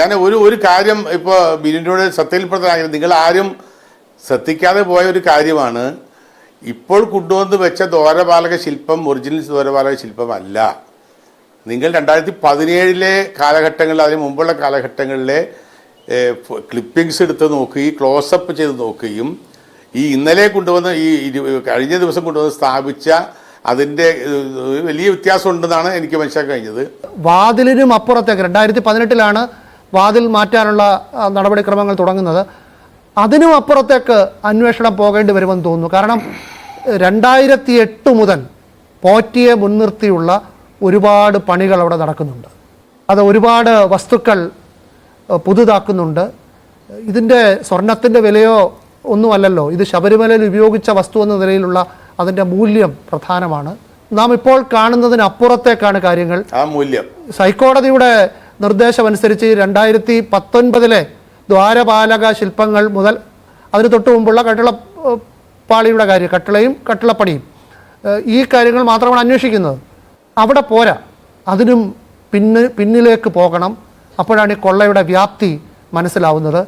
ഞാൻ ഒരു ഒരു കാര്യം ഇപ്പോൾ ബിനിനോട് ശ്രദ്ധയിൽപ്പെടുത്താൻ നിങ്ങൾ ആരും ശ്രദ്ധിക്കാതെ പോയ ഒരു കാര്യമാണ്. ഇപ്പോൾ കൊണ്ടുവന്ന് വെച്ച ദ്വാരപാലക ശില്പം ഒറിജിനൽ ദ്വാരപാലക ശില്പമല്ല. നിങ്ങൾ രണ്ടായിരത്തി പതിനേഴിലെ കാലഘട്ടങ്ങളിൽ അതിന് മുമ്പുള്ള കാലഘട്ടങ്ങളിലെ ക്ലിപ്പിങ്സ് എടുത്ത് നോക്കുകയും ക്ലോസപ്പ് ചെയ്ത് നോക്കുകയും ഈ ഇന്നലെ കൊണ്ടുവന്ന് ഈ കഴിഞ്ഞ ദിവസം കൊണ്ടുവന്ന് സ്ഥാപിച്ച അതിന്റെ വലിയ വ്യത്യാസം ഉണ്ടെന്നാണ് എനിക്ക് മനസ്സിലാക്കാൻ കഴിഞ്ഞത്. വാതിലിനും അപ്പുറത്തേക്ക് രണ്ടായിരത്തി പതിനെട്ടിലാണ് വാതിൽ മാറ്റാനുള്ള നടപടിക്രമങ്ങൾ തുടങ്ങുന്നത്. അതിനും അപ്പുറത്തേക്ക് അന്വേഷണം പോകേണ്ടി വരുമെന്ന് തോന്നുന്നു. കാരണം രണ്ടായിരത്തി എട്ട് മുതൽ പോറ്റിയെ മുൻനിർത്തിയുള്ള ഒരുപാട് പണികൾ അവിടെ നടക്കുന്നുണ്ട്. അത് ഒരുപാട് വസ്തുക്കൾ പുതുതാക്കുന്നുണ്ട്. ഇതിന്റെ സ്വർണത്തിന്റെ വിലയോ ഒന്നുമല്ലല്ലോ. ഇത് ശബരിമലയിൽ ഉപയോഗിച്ച വസ്തു എന്ന നിലയിലുള്ള അതിന്റെ മൂല്യം പ്രധാനമാണ്. നാം ഇപ്പോൾ കാണുന്നതിനപ്പുറത്തേക്കാണ് കാര്യങ്ങൾ. ആ മൂല്യം. ഹൈക്കോടതിയുടെ നിർദ്ദേശമനുസരിച്ച് രണ്ടായിരത്തി പത്തൊൻപതിലെ ദ്വാരപാലക ശില്പങ്ങൾ മുതൽ അതിന് തൊട്ട് മുമ്പുള്ള കട്ടിള പാളിയുടെ കാര്യം കട്ടിളയും കട്ടിളപ്പണിയും. ഈ കാര്യങ്ങൾ മാത്രമാണ് അന്വേഷിക്കുന്നത്. അവിടെ പോരാ. അതിനും പിന്ന് പിന്നിലേക്ക് പോകണം. അപ്പോഴാണ് ഈ കൊള്ളയുടെ വ്യാപ്തി മനസ്സിലാവുന്നത്.